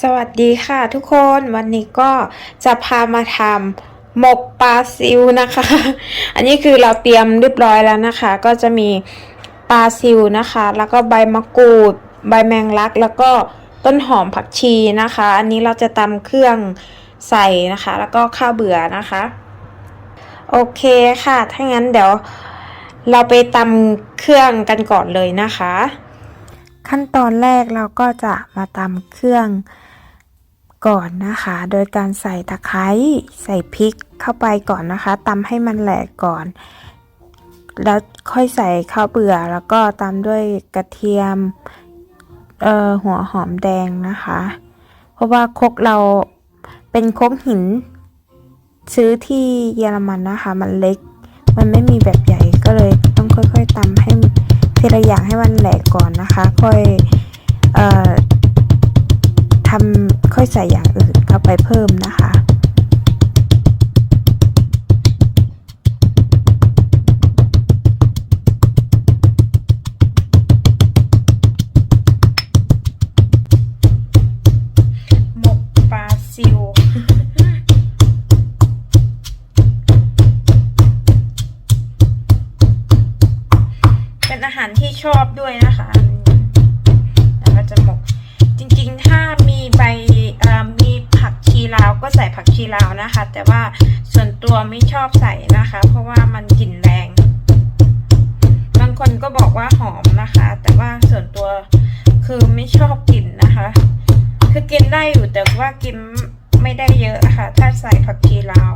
สวัสดีค่ะทุกคนวันนี้ก็จะพามาทำหมกปลาซิวนะคะ อันนี้คือเราเตรียมเรียบร้อยแล้วนะคะ ก็จะมีปลาซิวนะคะ แล้วก็ใบมะกรูด ใบแมงลัก แล้วก็ต้นหอมผักชีนะคะ อันนี้เราจะตำเครื่องใส่นะคะ แล้วก็ข้าวเบื่อนะคะ โอเคค่ะ ถ้างั้นเดี๋ยวเราไปตำเครื่องกันก่อนเลยนะคะ ขั้นตอนแรกเราก็จะมาตำเครื่อง ก่อนนะคะ โดยการใส่ตะไคร้ใส่พริกเข้าไปก่อนนะคะตำให้มันแหลกก่อน แล้วค่อยใส่ข้าวเบื่อแล้วก็ตามด้วยกระเทียมเอ่อหัวหอมแดงนะคะ เพราะว่าคกเราเป็นคกหิน ซื้อที่เยอรมันนะคะ มันเล็ก มันไม่มีแบบใหญ่ก็เลยต้องค่อยๆตำให้ทีละอย่างให้มันแหลกก่อนนะคะ ค่อยเอ่อทำ อยใส่อย่างอื่นเข้าไปเพิ่มนะคะหมกปลาซิวเป็นอาหารที่ชอบด้วยนะคะ ผักชีลาวนะคะ แต่ว่าส่วนตัวไม่ชอบใส่นะคะ เพราะว่ามันกลิ่นแรง บางคนก็บอกว่าหอมนะคะ แต่ว่าส่วนตัวคือไม่ชอบกลิ่นนะคะ คือกินได้อยู่แต่ว่ากินไม่ได้เยอะะค่ะ ถ้าใส่ผักชีลาว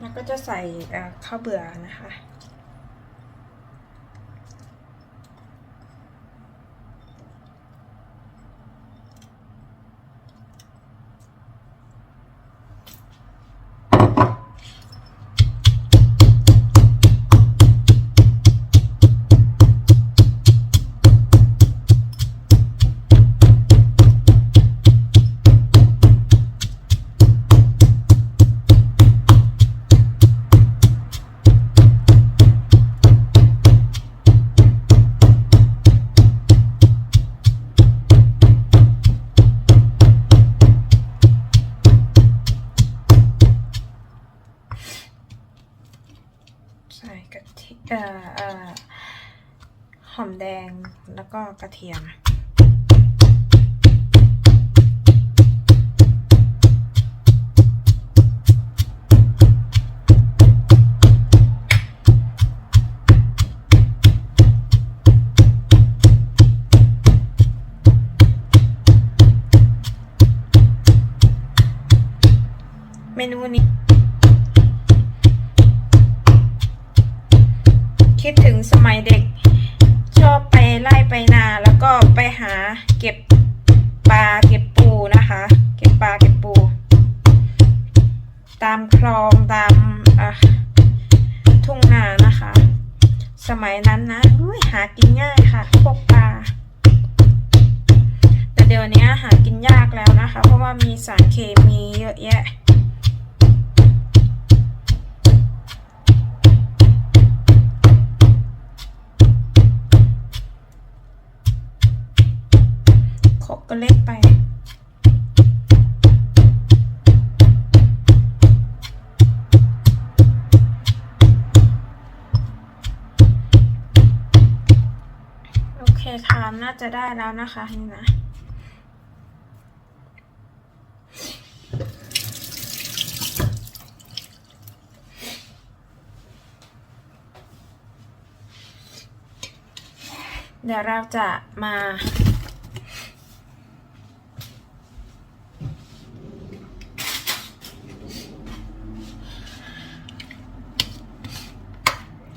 แล้วก็จะใส่ข้าวเบื่อนะคะ เอ่อเอ่อหอมแดงแล้วก็กระเทียม เมนูนี้ สมัยเด็ก ชอบไปไล่ไปนาแล้วก็ไปหาเก็บปลาเก็บปูนะคะ เก็บปลาเก็บปู ตามคลองตามทุ่งนานะคะ สมัยนั้นนะอุ้ยหากินง่ายค่ะพวกปลาแต่เดี๋ยวนี้หากินยากแล้วนะคะ เพราะว่ามีสารเคมีเยอะแยะ ก็เล็กไป โอเคค่ะน่าจะได้แล้วนะคะนี่นะเดี๋ยวเราจะมา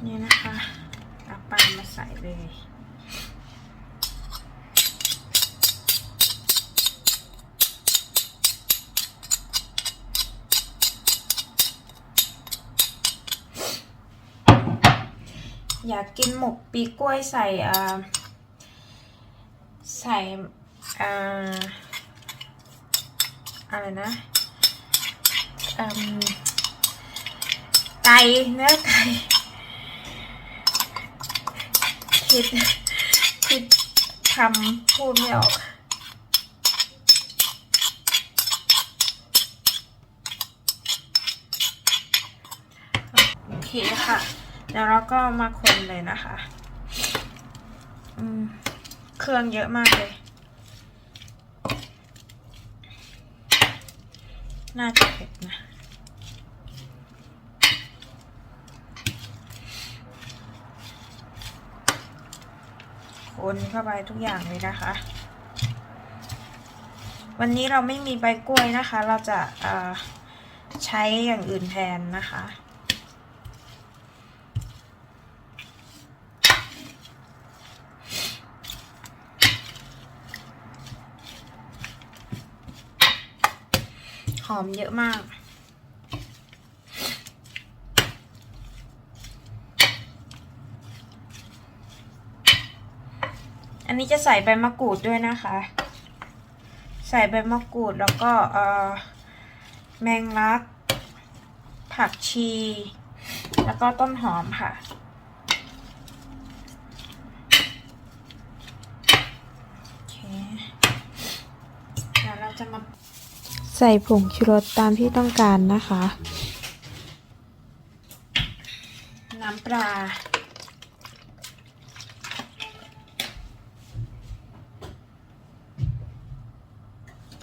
นี่นะคะเอาปลามาใส่เลยอยากกินหมกปีกล้วยใส่ใส่อะไรนะไก่เนื้อไก่ คิดคิดคำพูดไม่ออกโอเคค่ะ เดี๋ยวเราก็มาคนเลยนะคะอืมเครื่องเยอะมากเลย น่าจะเผ็ดนะ คนเข้าไปทุกอย่างเลยนะคะ วันนี้เราไม่มีใบกล้วยนะคะ เราจะใช้อย่างอื่นแทนนะคะหอมเยอะมาก นนี้จะใส่ใบมะกรูดด้วยนะคะ ใส่ใบมะกรูดแล้วก็เอ่อแมงลัก ผักชี แล้วก็ต้นหอมค่ะ โอเคเดี๋ยวเราจะมาใส่ผงชูรสตามที่ต้องการนะคะ น้ำปลา แล้ว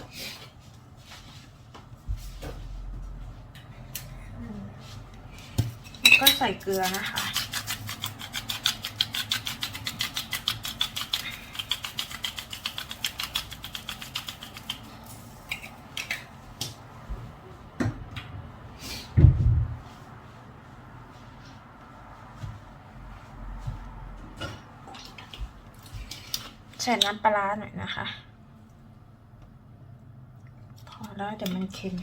ก็ใส่เกลือนะคะ ใส่น้ำปลาร้าหน่อยนะคะ แล้วเดี๋ยวมันเค็ม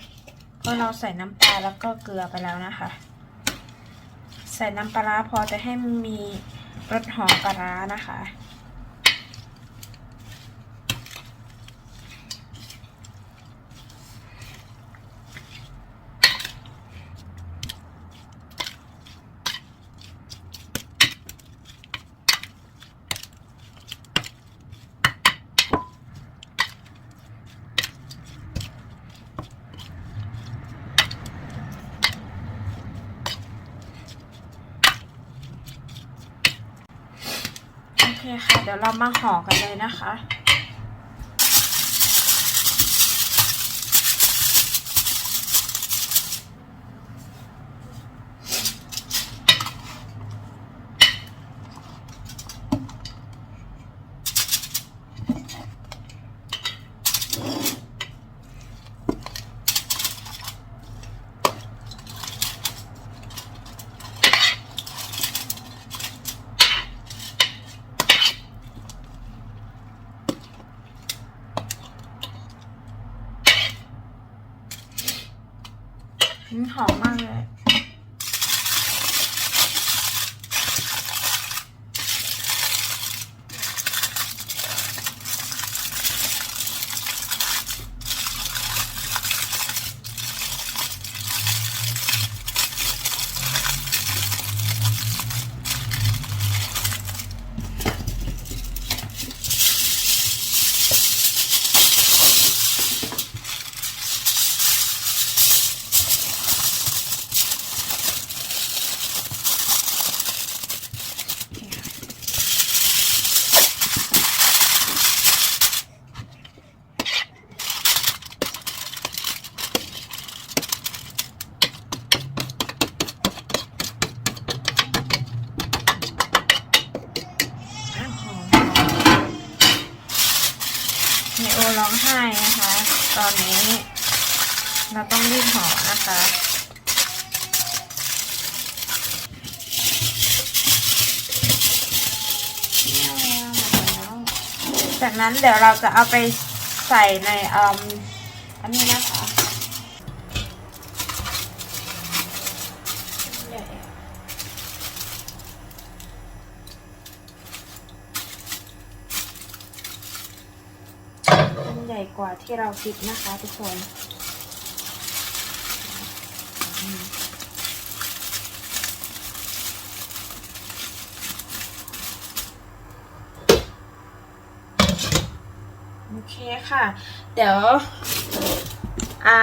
เพราะเราใส่น้ำปลาแล้วก็เกลือไปแล้วนะคะ ใส่น้ำปลาร้าพอจะให้มีรสหอมปลานะคะ คค่ะ เดี๋ยวเรามาห่อกันเลยนะคะ อืมหอมมากเลย หอมเนโอร้องไห้นะคะ ต อนนี้ เราต้องรีบห่อนะคะจากนั้นเดี๋ยวเราจะเอาไปใส่ในอ,อันนี้นะคะ น ญ่ กว่าที่เราคิดนะคะทุกคนโอเคค่ะ เดี๋ยวอ่า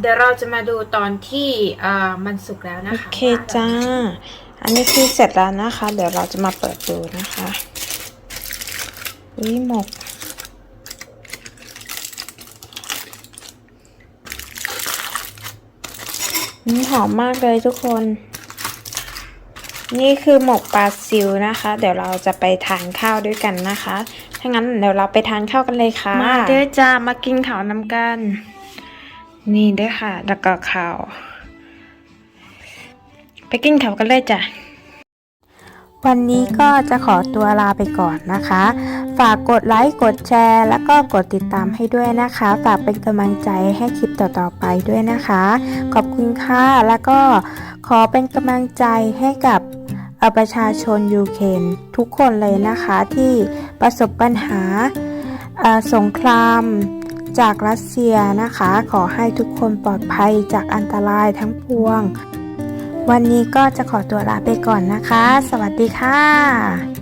เดี๋ยวเราจะมาดูตอนที่อ่ามันสุกแล้วนะโอคะเคจ้า อันนี้คือเสร็จแล้วนะคะ เดี๋ยวเราจะมาเปิดดูนะคะวิหมก นี่หอมมากเลยทุกคน นี่คือหมกปลาซิวนะคะ เดี๋ยวเราจะไปทานข้าวด้วยกันนะคะ ถ้างั้นเดี๋ยวเราไปทานข้าวกันเลยค่ะ มาเด้อจ้ามากินข้าวนำกัน นี่เด้อค่ะ แล้วก็ข้าว ไปกินข้าวกันเลยจ้ะ วันนี้ก็จะขอตัวลาไปก่อนนะคะ ฝากกดไลค์ กดแชร์ แล้วก็กดติดตามให้ด้วยนะคะ ฝากเป็นกำลังใจให้คลิปต่อๆไปด้วยนะคะ ขอบคุณค่ะ แล้วก็ขอเป็นกำลังใจให้กับประชาชนยูเครนทุกคนเลยนะคะที่ประสบปัญหาสงครามจากรัสเซียนะคะ ขอให้ทุกคนปลอดภัยจากอันตรายทั้งปวง วันนี้ก็จะขอตัวลาไปก่อนนะคะ สวัสดีค่ะ